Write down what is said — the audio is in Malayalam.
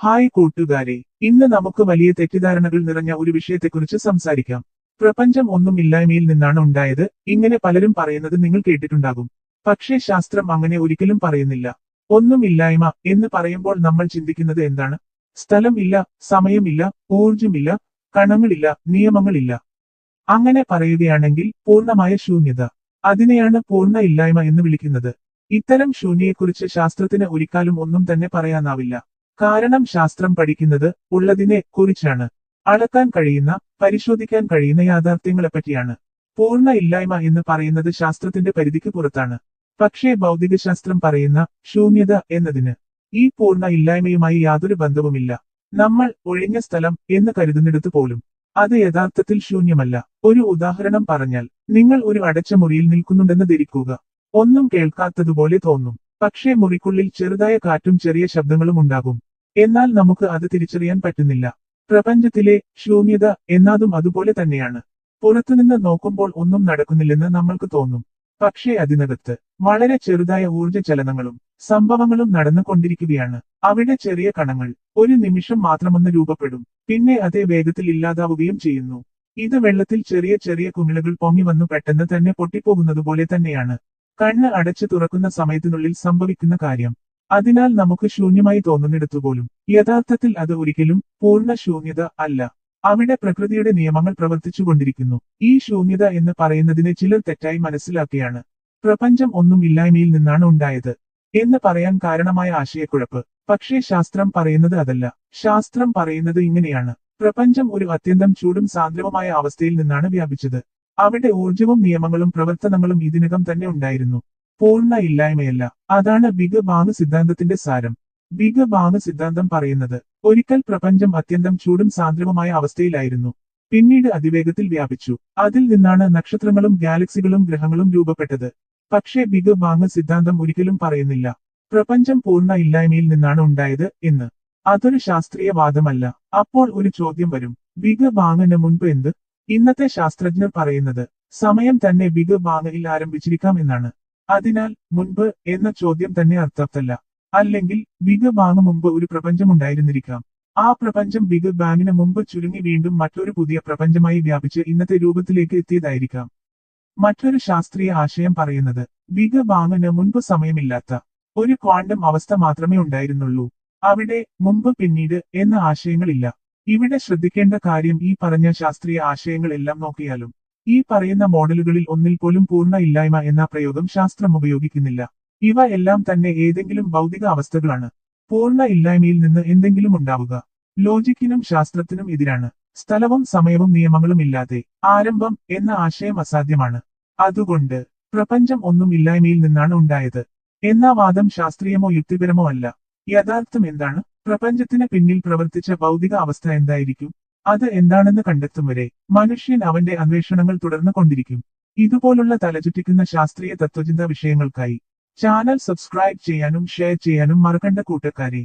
ഹായ് കൂട്ടുകാരെ ഇന്ന് നമുക്ക് വലിയ തെറ്റിദ്ധാരണകൾ നിറഞ്ഞ ഒരു വിഷയത്തെക്കുറിച്ച് സംസാരിക്കാം. പ്രപഞ്ചം ഒന്നും ഇല്ലായ്മയിൽ നിന്നാണ് ഉണ്ടായത് ഇങ്ങനെ പലരും പറയുന്നത് നിങ്ങൾ കേട്ടിട്ടുണ്ടാകും. പക്ഷേ ശാസ്ത്രം അങ്ങനെ ഒരിക്കലും പറയുന്നില്ല. ഒന്നും ഇല്ലായ്മ എന്ന് പറയുമ്പോൾ നമ്മൾ ചിന്തിക്കുന്നത് എന്താണ്? സ്ഥലമില്ല സമയമില്ല ഊർജമില്ല കണങ്ങളില്ല നിയമങ്ങളില്ല അങ്ങനെ പറയുകയാണെങ്കിൽ പൂർണമായ ശൂന്യത. അതിനെയാണ് പൂർണ ഇല്ലായ്മ എന്ന് വിളിക്കുന്നത്. ഇത്തരം ശൂന്യയെക്കുറിച്ച് ശാസ്ത്രത്തിന് ഒരിക്കലും ഒന്നും തന്നെ പറയാനാവില്ല. കാരണം ശാസ്ത്രം പഠിക്കുന്നത് ഉള്ളതിനെ കുറിച്ചാണ്. അളക്കാൻ കഴിയുന്ന പരിശോധിക്കാൻ കഴിയുന്ന യാഥാർത്ഥ്യങ്ങളെപ്പറ്റിയാണ് പൂർണ ഇല്ലായ്മ എന്ന് പറയുന്നത് ശാസ്ത്രത്തിന്റെ പരിധിക്ക് പുറത്താണ്. പക്ഷേ ഭൗതികശാസ്ത്രം പറയുന്ന ശൂന്യത എന്നതിന് ഈ പൂർണ ഇല്ലായ്മയുമായി യാതൊരു ബന്ധവുമില്ല. നമ്മൾ ഒഴിഞ്ഞ സ്ഥലം എന്ന് കരുതുന്നിടത്ത് പോലും അത് യഥാർത്ഥത്തിൽ ശൂന്യമല്ല. ഒരു ഉദാഹരണം പറഞ്ഞാൽ നിങ്ങൾ ഒരു അടച്ച മുറിയിൽ നിൽക്കുന്നുണ്ടെന്ന് ധരിക്കുക. ഒന്നും കേൾക്കാത്തതുപോലെ തോന്നും. പക്ഷേ മുറിക്കുള്ളിൽ ചെറുതായ കാറ്റും ചെറിയ ശബ്ദങ്ങളും ഉണ്ടാകും. എന്നാൽ നമുക്ക് അത് തിരിച്ചറിയാൻ പറ്റുന്നില്ല. പ്രപഞ്ചത്തിലെ ശൂന്യത എന്നാതും അതുപോലെ തന്നെയാണ്. പുറത്തുനിന്ന് നോക്കുമ്പോൾ ഒന്നും നടക്കുന്നില്ലെന്ന് നമ്മൾക്ക് തോന്നും. പക്ഷേ അതിനകത്ത് വളരെ ചെറുതായ ഊർജ ചലനങ്ങളും സംഭവങ്ങളും നടന്നുകൊണ്ടിരിക്കുകയാണ്. അവിടെ ചെറിയ കണങ്ങൾ ഒരു നിമിഷം മാത്രമൊന്ന് രൂപപ്പെടും. പിന്നെ അതേ വേഗത്തിൽ ഇല്ലാതാവുകയും ചെയ്യുന്നു. ഇത് വെള്ളത്തിൽ ചെറിയ ചെറിയ കുമിളകൾ പൊങ്ങി വന്നു പെട്ടെന്ന് തന്നെ പൊട്ടിപ്പോകുന്നത് പോലെ തന്നെയാണ്. കണ്ണ് അടച്ചു തുറക്കുന്ന സമയത്തിനുള്ളിൽ സംഭവിക്കുന്ന കാര്യം. അതിനാൽ നമുക്ക് ശൂന്യമായി തോന്നുന്നിടത്തുപോലും യഥാർത്ഥത്തിൽ അത് ഒരിക്കലും പൂർണ ശൂന്യത അല്ല. അവിടെ പ്രകൃതിയുടെ നിയമങ്ങൾ പ്രവർത്തിച്ചുകൊണ്ടിരിക്കുന്നു. ഈ ശൂന്യത എന്ന് പറയുന്നതിനെ ചിലർ തെറ്റായി മനസ്സിലാക്കിയാണ്. പ്രപഞ്ചം ഒന്നും ഇല്ലായ്മയിൽ നിന്നാണ് ഉണ്ടായത്. എന്ന് പറയാൻ കാരണമായ ആശയക്കുഴപ്പ്. പക്ഷേ ശാസ്ത്രം പറയുന്നത് അതല്ല. ശാസ്ത്രം പറയുന്നത് ഇങ്ങനെയാണ്. പ്രപഞ്ചം ഒരു അത്യന്തം ചൂടും സാന്ദ്രവുമായ അവസ്ഥയിൽ നിന്നാണ് വ്യാപിച്ചത്. അവിടെ ഊർജവും നിയമങ്ങളും പ്രവർത്തനങ്ങളും ഇതിനകം തന്നെ ഉണ്ടായിരുന്നു. പൂർണ ഇല്ലായ്മയല്ല. അതാണ് ബിഗ് ബാങ് സിദ്ധാന്തത്തിന്റെ സാരം. ബിഗ് ബാങ് സിദ്ധാന്തം പറയുന്നത് ഒരിക്കൽ പ്രപഞ്ചം അത്യന്തം ചൂടും സാന്ദ്രവുമായ അവസ്ഥയിലായിരുന്നു. പിന്നീട് അതിവേഗത്തിൽ വ്യാപിച്ചു. അതിൽ നിന്നാണ് നക്ഷത്രങ്ങളും ഗാലക്സികളും ഗ്രഹങ്ങളും രൂപപ്പെട്ടത്. പക്ഷേ ബിഗ് ബാങ് സിദ്ധാന്തം ഒരിക്കലും പറയുന്നില്ല. പ്രപഞ്ചം പൂർണ ഇല്ലായ്മയിൽ നിന്നാണ് ഉണ്ടായത് എന്ന്. അതൊരു ശാസ്ത്രീയ വാദമല്ല. അപ്പോൾ ഒരു ചോദ്യം വരും. ബിഗ് ബാങ്ങിന് മുൻപ് എന്ത്? ഇന്നത്തെ ശാസ്ത്രജ്ഞർ പറയുന്നത് സമയം തന്നെ ബിഗ് ബാങ്ങിൽ ആരംഭിച്ചിരിക്കാം എന്നാണ്. അതിനാൽ മുൻപ് എന്ന ചോദ്യം തന്നെ അർത്ഥത്തല്ല അല്ലെങ്കിൽ ബിഗ് ബാങ് മുമ്പ് ഒരു പ്രപഞ്ചമുണ്ടായിരുന്നിരിക്കാം. ആ പ്രപഞ്ചം ബിഗ് ബാങ്ങിന് മുമ്പ് ചുരുങ്ങി വീണ്ടും മറ്റൊരു പുതിയ പ്രപഞ്ചമായി വ്യാപിച്ച് ഇന്നത്തെ രൂപത്തിലേക്ക് എത്തിയതായിരിക്കാം. മറ്റൊരു ശാസ്ത്രീയ ആശയം പറയുന്നത് ബിഗ് ബാങ്ങിന് മുൻപ് സമയമില്ലാത്ത ഒരു ക്വാണ്ടം അവസ്ഥ മാത്രമേ ഉണ്ടായിരുന്നുള്ളൂ. അവിടെ മുമ്പ് പിന്നീട് എന്ന ആശയങ്ങളില്ല. ഇവിടെ ശ്രദ്ധിക്കേണ്ട കാര്യം ഈ പറഞ്ഞ ശാസ്ത്രീയ ആശയങ്ങളെല്ലാം നോക്കിയാലും ഈ പറയുന്ന മോഡലുകളിൽ ഒന്നിൽ പോലും പൂർണ ഇല്ലായ്മ എന്ന പ്രയോഗം ശാസ്ത്രം ഉപയോഗിക്കുന്നില്ല. ഇവ എല്ലാം തന്നെ ഏതെങ്കിലും ഭൗതിക അവസ്ഥകളാണ്. പൂർണ ഇല്ലായ്മയിൽ നിന്ന് എന്തെങ്കിലും ഉണ്ടാവുക. ലോജിക്കിനും ശാസ്ത്രത്തിനും എതിരാണ്. സ്ഥലവും സമയവും നിയമങ്ങളും ഇല്ലാതെ ആരംഭം എന്ന ആശയം അസാധ്യമാണ്. അതുകൊണ്ട് പ്രപഞ്ചം ഒന്നും ഇല്ലായ്മയിൽ നിന്നാണ് ഉണ്ടായത്. എന്ന വാദം ശാസ്ത്രീയമോ യുക്തിപരമോ അല്ല. യഥാർത്ഥം എന്താണ്? പ്രപഞ്ചത്തിന് പിന്നിൽ പ്രവർത്തിച്ച ഭൗതിക അവസ്ഥ എന്തായിരിക്കും? അത് എന്താണെന്ന് കണ്ടെത്തും വരെ മനുഷ്യൻ അവന്റെ അന്വേഷണങ്ങൾ തുടർന്നു കൊണ്ടിരിക്കും. ഇതുപോലുള്ള തലചുറ്റിക്കുന്ന ശാസ്ത്രീയ തത്വചിന്ത വിഷയങ്ങൾക്കായി ചാനൽ സബ്സ്ക്രൈബ് ചെയ്യാനും ഷെയർ ചെയ്യാനും മറക്കണ്ട കൂട്ടക്കാരെ